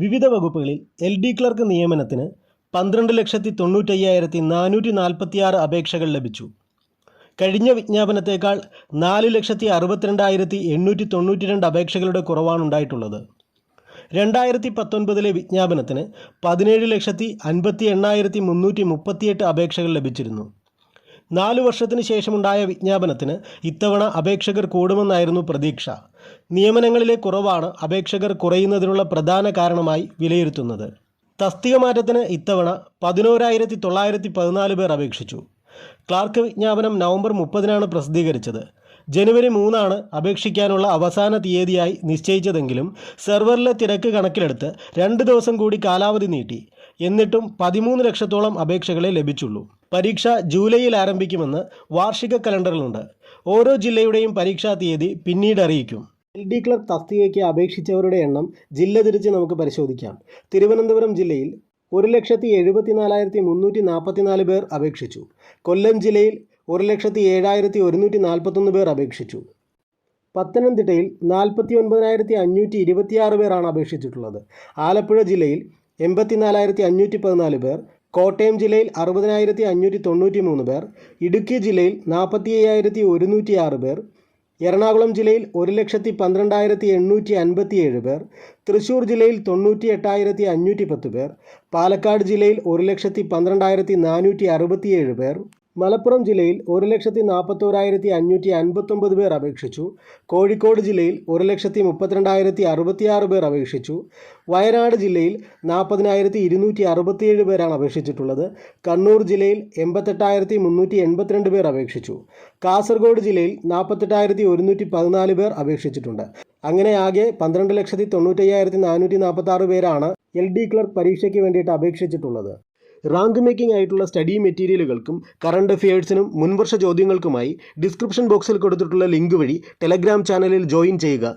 വിവിധ വകുപ്പുകളിൽ L D clerk നിയമനത്തിന് പന്ത്രണ്ട് ലക്ഷത്തി തൊണ്ണൂറ്റയ്യായിരത്തി നാനൂറ്റി നാൽപ്പത്തിയാറ് അപേക്ഷകൾ ലഭിച്ചു. കഴിഞ്ഞ വിജ്ഞാപനത്തേക്കാൾ നാല് ലക്ഷത്തി അറുപത്തിരണ്ടായിരത്തി എണ്ണൂറ്റി തൊണ്ണൂറ്റി രണ്ട് അപേക്ഷകളുടെ കുറവാണ് ഉണ്ടായിട്ടുള്ളത്. രണ്ടായിരത്തി പത്തൊൻപതിലെ വിജ്ഞാപനത്തിന് പതിനേഴ് ലക്ഷത്തി അൻപത്തി എണ്ണായിരത്തി മുന്നൂറ്റി മുപ്പത്തിയെട്ട് അപേക്ഷകൾ ലഭിച്ചിരുന്നു. നാലു വർഷത്തിന് ശേഷമുണ്ടായ വിജ്ഞാപനത്തിന് ഇത്തവണ അപേക്ഷകർ കൂടുമെന്നായിരുന്നു പ്രതീക്ഷ. നിയമനങ്ങളിലെ കുറവാണ് അപേക്ഷകർ കുറയുന്നതിനുള്ള പ്രധാന കാരണമായി വിലയിരുത്തുന്നത്. തസ്തിക മാറ്റത്തിന് ഇത്തവണ പതിനോരായിരത്തി തൊള്ളായിരത്തി പതിനാല് പേർ അപേക്ഷിച്ചു. ക്ലാർക്ക് വിജ്ഞാപനം നവംബർ മുപ്പതിനാണ് പ്രസിദ്ധീകരിച്ചത്. ജനുവരി മൂന്നാണ് അപേക്ഷിക്കാനുള്ള അവസാന തീയതിയായി നിശ്ചയിച്ചതെങ്കിലും സെർവറിലെ തിരക്ക് കണക്കിലെടുത്ത് രണ്ട് ദിവസം കൂടി കാലാവധി നീട്ടി. എന്നിട്ടും പതിമൂന്ന് ലക്ഷത്തോളം അപേക്ഷകളെ ലഭിച്ചുള്ളൂ. പരീക്ഷ ജൂലൈയിൽ ആരംഭിക്കുമെന്ന് വാർഷിക കലണ്ടറിലുണ്ട്. ഓരോ ജില്ലയുടെയും പരീക്ഷാ തീയതി പിന്നീട് അറിയിക്കും. എൽ ഡി ക്ലർക്ക് തസ്തികയ്ക്ക് അപേക്ഷിച്ചവരുടെ എണ്ണം ജില്ല തിരിച്ച് നമുക്ക് പരിശോധിക്കാം. തിരുവനന്തപുരം ജില്ലയിൽ ഒരു ലക്ഷത്തി എഴുപത്തിനാലായിരത്തി മുന്നൂറ്റി നാൽപ്പത്തിനാല് പേർ അപേക്ഷിച്ചു. കൊല്ലം ജില്ലയിൽ ഒരു ലക്ഷത്തി ഏഴായിരത്തി ഒരുന്നൂറ്റി നാൽപ്പത്തൊന്ന് പേർ അപേക്ഷിച്ചു. പത്തനംതിട്ടയിൽ നാൽപ്പത്തി ഒൻപതിനായിരത്തി അഞ്ഞൂറ്റി ഇരുപത്തിയാറ് പേരാണ് അപേക്ഷിച്ചിട്ടുള്ളത്. ആലപ്പുഴ ജില്ലയിൽ എൺപത്തിനാലായിരത്തി അഞ്ഞൂറ്റി പതിനാല് പേർ കോട്ടയം ജില്ലയിൽ അറുപതിനായിരത്തി അഞ്ഞൂറ്റി തൊണ്ണൂറ്റി മൂന്ന് പേർ ഇടുക്കി ജില്ലയിൽ നാൽപ്പത്തി അയ്യായിരത്തി ഒരുന്നൂറ്റി ആറ് പേർ എറണാകുളം ജില്ലയിൽ ഒരു ലക്ഷത്തി പന്ത്രണ്ടായിരത്തി എണ്ണൂറ്റി അൻപത്തിയേഴ് പേർ തൃശ്ശൂർ ജില്ലയിൽ തൊണ്ണൂറ്റി എട്ടായിരത്തി അഞ്ഞൂറ്റി പത്ത് പേർ പാലക്കാട് ജില്ലയിൽ ഒരു ലക്ഷത്തി പന്ത്രണ്ടായിരത്തി നാനൂറ്റി അറുപത്തിയേഴ് പേർ മലപ്പുറം ജില്ലയിൽ ഒരു ലക്ഷത്തി നാൽപ്പത്തോരായിരത്തി അഞ്ഞൂറ്റി അൻപത്തൊമ്പത് പേർ അപേക്ഷിച്ചു. കോഴിക്കോട് ജില്ലയിൽ ഒരു ലക്ഷത്തി മുപ്പത്തിരണ്ടായിരത്തി അറുപത്തിയാറ് പേർ അപേക്ഷിച്ചു. വയനാട് ജില്ലയിൽ നാൽപ്പതിനായിരത്തി ഇരുന്നൂറ്റി അറുപത്തിയേഴ് പേരാണ് അപേക്ഷിച്ചിട്ടുള്ളത്. കണ്ണൂർ ജില്ലയിൽ എൺപത്തെട്ടായിരത്തി മുന്നൂറ്റി എൺപത്തിരണ്ട് പേർ അപേക്ഷിച്ചു. കാസർഗോഡ് ജില്ലയിൽ നാൽപ്പത്തെട്ടായിരത്തി ഒരുന്നൂറ്റി പതിനാല് പേർ അപേക്ഷിച്ചിട്ടുണ്ട്. അങ്ങനെ ആകെ പന്ത്രണ്ട് ലക്ഷത്തി തൊണ്ണൂറ്റയ്യായിരത്തി നാനൂറ്റി നാൽപ്പത്തി ആറ് പേരാണ് എൽ ഡി ക്ലർക്ക് പരീക്ഷയ്ക്ക് വേണ്ടിയിട്ട് അപേക്ഷിച്ചിട്ടുള്ളത്. റാങ്ക് മേക്കിംഗ് ആയിട്ടുള്ള സ്റ്റഡി മെറ്റീരിയലുകൾക്കും കറണ്ട് അഫയേഴ്സിനും മുൻവർഷ ചോദ്യങ്ങൾക്കുമായി ഡിസ്ക്രിപ്ഷൻ ബോക്സിൽ കൊടുത്തിട്ടുള്ള ലിങ്ക് വഴി ടെലഗ്രാം ചാനലിൽ ജോയിൻ ചെയ്യുക.